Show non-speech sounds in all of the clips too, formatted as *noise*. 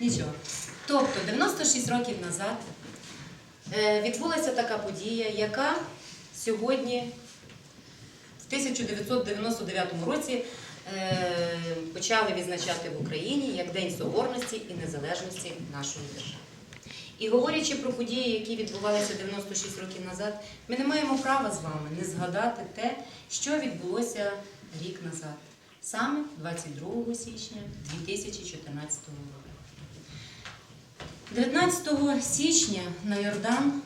Нічого. Тобто 96 років назад е, відбулася така подія, яка сьогодні, в 1999 році, е, почали відзначати в Україні як День Соборності і Незалежності нашої держави. І говорячи про події, які відбувалися 96 років назад, ми не маємо права з вами не згадати те, що відбулося рік назад, саме 22 січня 2014 року. 19 січня на Йордан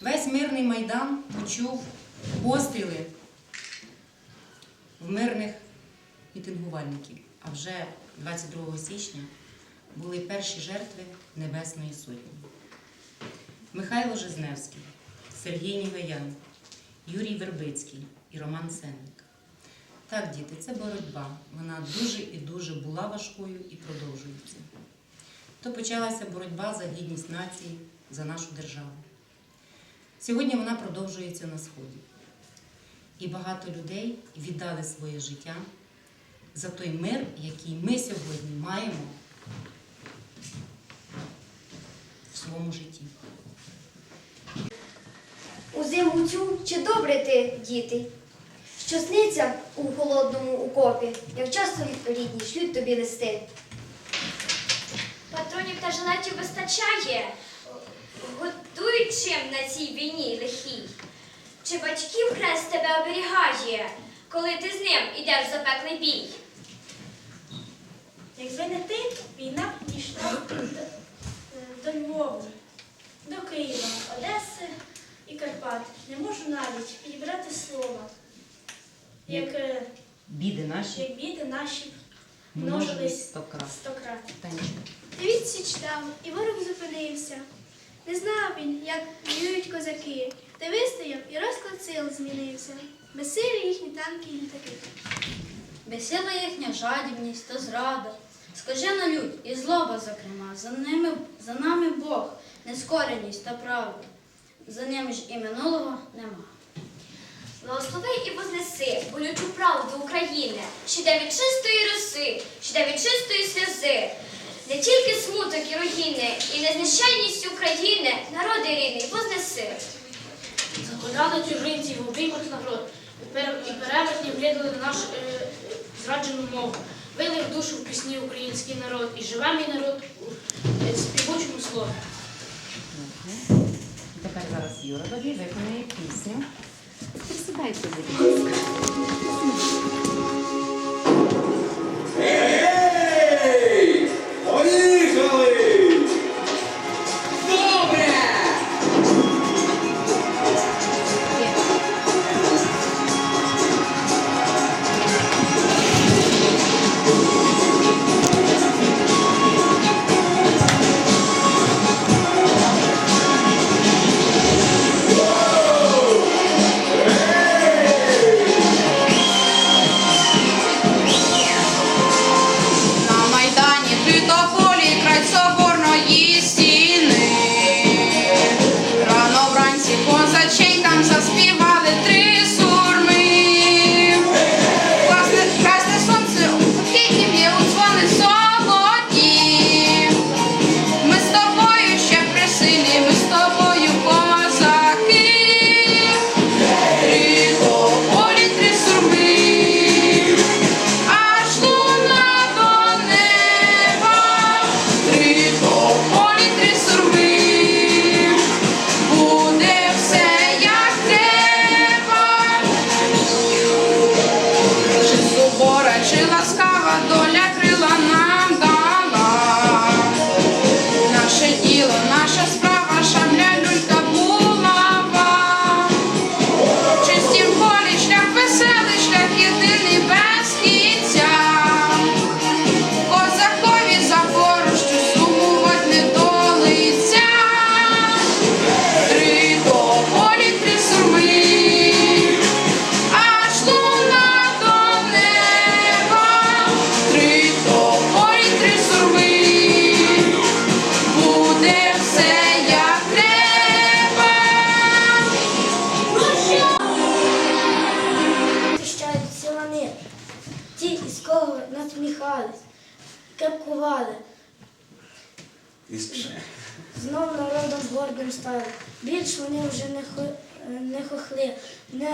весь мирний майдан почув постріли в мирних мітингувальників. А вже 22 січня були перші жертви Небесної Сотні. Михайло Жизневський, Сергій Нігаян, Юрій Вербицький і Роман Сенник. Так, діти, це боротьба. Вона дуже і дуже була важкою і продовжується то почалася боротьба за гідність нації, за нашу державу. Сьогодні вона продовжується на Сході. І багато людей віддали своє життя за той мир, який ми сьогодні маємо в своєму житті. У зиму цю чи добре ти, діти, що сниться у холодному окопі, як часто рідні шлють тобі листи. Патронів та жилетів вистачає. Готують чим на цій війні лихій. Чи батьків хрест тебе оберігає, коли ти з ним ідеш в запеклий бій? Якби не ти, війна б дійшла до Львова, до Києва, Одеси і Карпат. Не можу навіть підібрати слова. Як, е, Біди наші як біди наші множились множились сто крат. стократ. Танечка. Дев'ять і ворог зупинився. Не знав він, як воюють козаки, та вистояв і розклад сил змінився. Безсилі їхні танки і літаки. Безсила їхня жадібність та зрада, скажена лють і злоба, зокрема, за ними за нами Бог, нескореність та правда. За ним ж і минулого нема. Благослови і вознеси болючу правду України, що йде від чистої роси, що йде від чистої сльози. Не тільки смуток і руїни, і незнищальність України, народи рідний, вознеси. Закладали чужинці в обіймах народ, і пер- і влідали на нашу е, зраджену мову. Вили в душу в пісні український народ, і живе мій народ у е, співучому слові. Тепер зараз Юра тобі виконує пісню. スパイスでいきますか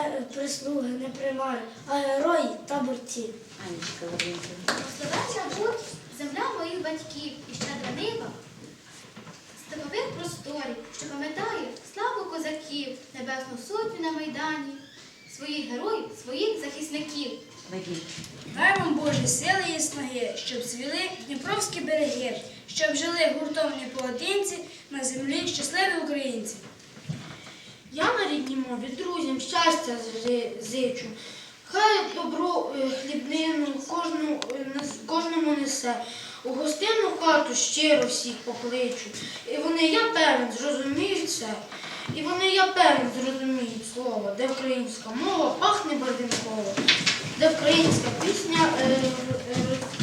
не прислуги, не примари, а герої та борці. Анечка Лаврентівна. Благословенна будь земля моїх батьків і щедра нива, степових просторів, що пам'ятає славу козаків, небесну сотню на майдані, своїх героїв, своїх захисників. Дай вам Боже сили і снаги, щоб цвіли Дніпровські береги, щоб жили гуртом не поодинці на землі щасливі українці. Я на рідній мові друзям щастя зичу. Хай добру е, хлібнину кожну, е, кожному несе. У гостинну хату щиро всіх покличу. І вони, я певен, зрозуміють це. І вони, я певен, зрозуміють слово, де українська мова пахне барвінково, де українська пісня. Е, е,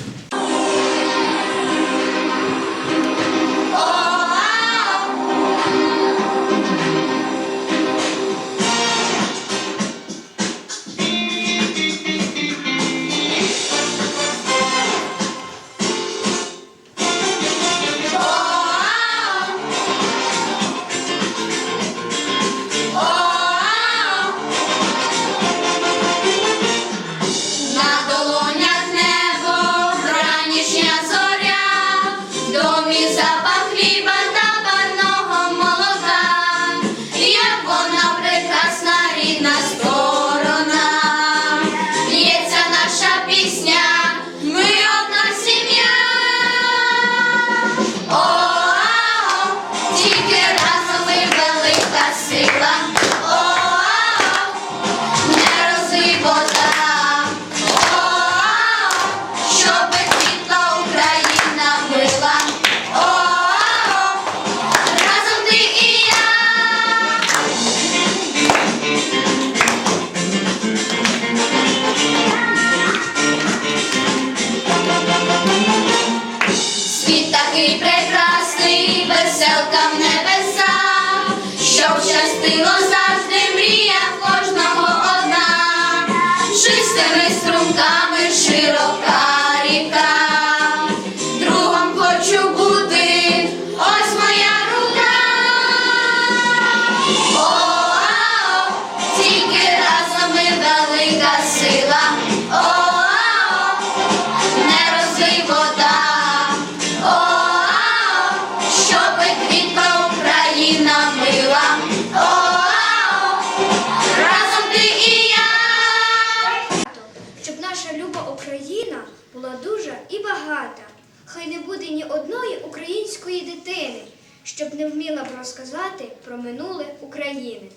наша люба Україна була дуже і багата. Хай не буде ні одної української дитини, щоб не вміла б розказати про минуле України.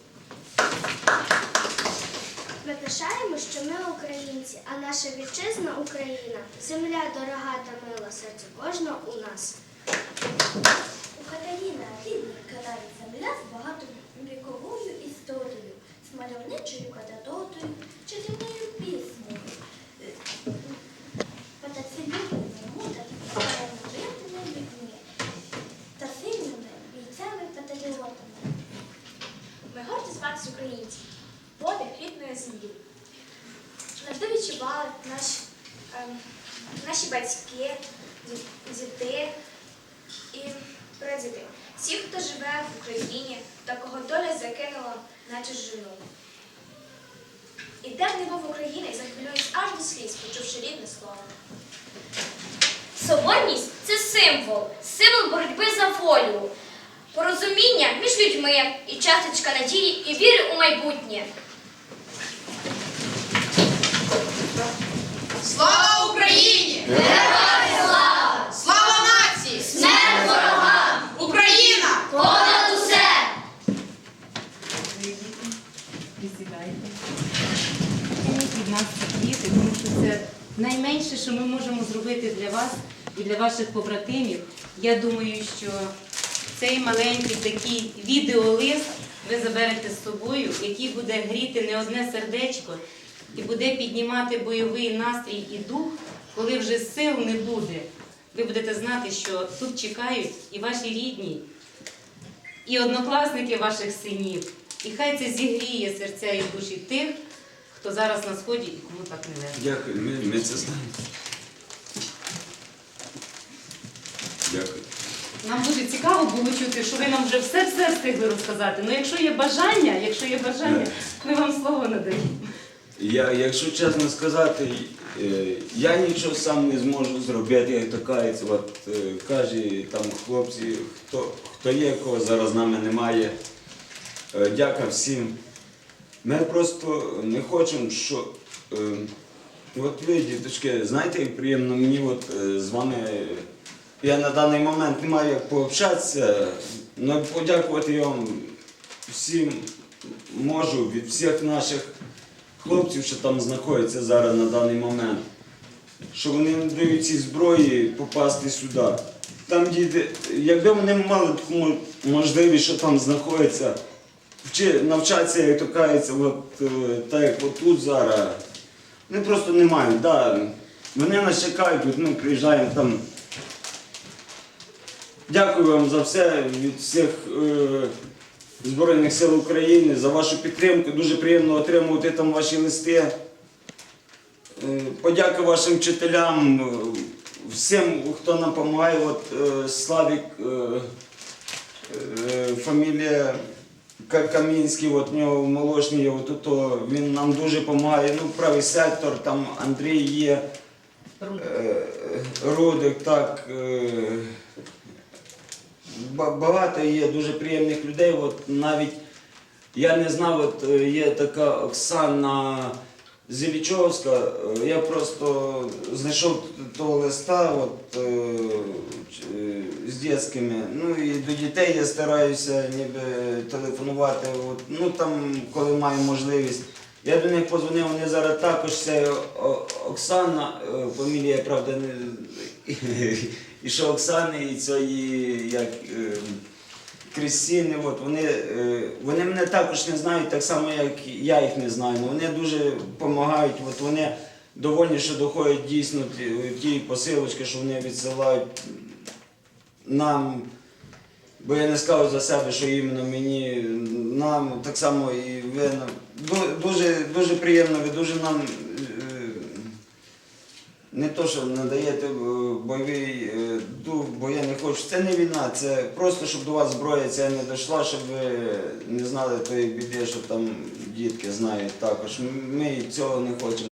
Ми пишаємо, що ми українці, а наша вітчизна Україна земля дорога та мила серце кожного у нас. Україна наші батьки, діти і прадіди. Всі, хто живе в Україні та кого доля закинула на чужину. І де не був України, захвилююсь аж до сліз, почувши рідне слово. Соборність це символ, символ боротьби за волю, порозуміння між людьми і часточка надії і віри у майбутнє. Слава Україні! Героям слава! Слава нації! Смерть ворогам! Україна! Понад усе! Присідайте. Прийміть від нас ці квіти, тому що це найменше, що ми можемо зробити для вас і для ваших побратимів. Я думаю, що цей маленький такий відеолист ви заберете з собою, який буде гріти не одне сердечко і буде піднімати бойовий настрій і дух, коли вже сил не буде. Ви будете знати, що тут чекають і ваші рідні, і однокласники ваших синів. І хай це зігріє серця і душі тих, хто зараз на сході і кому так не легко. Дякую, ми, ми це знаємо. Дякую. Нам буде цікаво було чути, що ви нам вже все-все встигли розказати. Ну, якщо є бажання, якщо є бажання, ми вам слово надаємо. Я, якщо чесно сказати, е, я нічого сам не зможу зробити, як то кажеться. От е, каже там хлопці, хто, хто є, кого зараз з нами немає. Е, Дяка всім. Ми просто не хочемо, що. е, От ви, діточки, знаєте, як приємно мені от, е, з вами. Я на даний момент не маю як пообщатися, але подякувати я вам всім можу від всіх наших хлопців, що там знаходяться зараз на даний момент, що вони не дають цій зброї попасти сюди. Там діти, якби вони мали таку можливість, що там знаходяться, вчи, навчатися, як то кажеться, от, е, так як тут зараз, вони просто не мають. Да. Вони нас чекають, ми приїжджаємо там. Дякую вам за все від всіх е, Збройних сил України за вашу підтримку. Дуже приємно отримувати там ваші листи. Е, Подяка вашим вчителям, е, всім, хто нам допомагає. От е, Славік, е, е, фамілія Камінський, от в нього молочний, от то, він нам дуже допомагає. Ну, правий сектор, там Андрій є. Е, Рудик, так. е, Багато є дуже приємних людей. От навіть я не знав, от е, є така Оксана Зелічовська. е, Я просто знайшов того листа от, е, е, з дітськими. Ну і до дітей я стараюся ніби телефонувати. От, ну там, коли маю можливість. Я до них позвонив, вони зараз також це Оксана, фамілія, правда, не *laughs* і що Оксани, і цієї як Крістіни, от вони, е, вони мене також не знають, так само, як я їх не знаю. але Вони дуже допомагають, от вони довольні, що доходять дійсно ті, посилочки, що вони відсилають нам. Бо я не скажу за себе, що іменно мені, нам так само і ви нам. Дуже, дуже приємно, ви дуже нам не то, що надаєте е, бойовий е, дух, бо я не хочу. Це не війна, це просто, щоб до вас зброя ця не дійшла, щоб ви не знали тої біди, що там дітки знають також. Ми цього не хочемо.